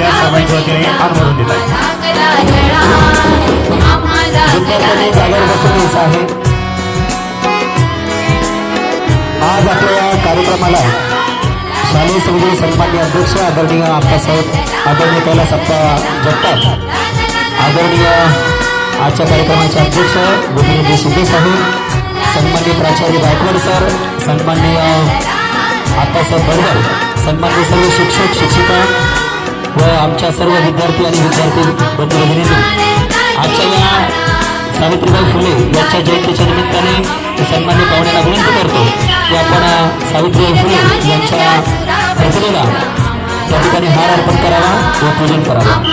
आपल्या सर्वांच्या वतीने हात भरून देत आहे. जागेवर बसून आहे आज आपल्या या कार्यक्रमाला शालेय समिती सन्मान्य अध्यक्ष आदरणीय आप्पासाहेब आदरणीय कैलास आप्पा जगताप आदरणीय आजच्या कार्यक्रमाचे अध्यक्ष गोपीनाथ शिंदे साहेब सन्मान्य प्राचार्य गायकवाड सर सन्मान्य आप्पासाहेब बडकर सन्मान्य सर्व शिक्षक शिक्षिका व आमच्या सर्व विद्यार्थी आणि विद्यार्थी बंधू भगिनींनी आजच्या या सावित्रीबाई फुले यांच्या जयंतीच्या निमित्ताने सन्मान्य पाहुण्याला विनंती करतो की आपण सावित्रीबाई फुले यांच्या प्रतिमेला त्या ठिकाणी हार अर्पण करावा व पूजन करावं.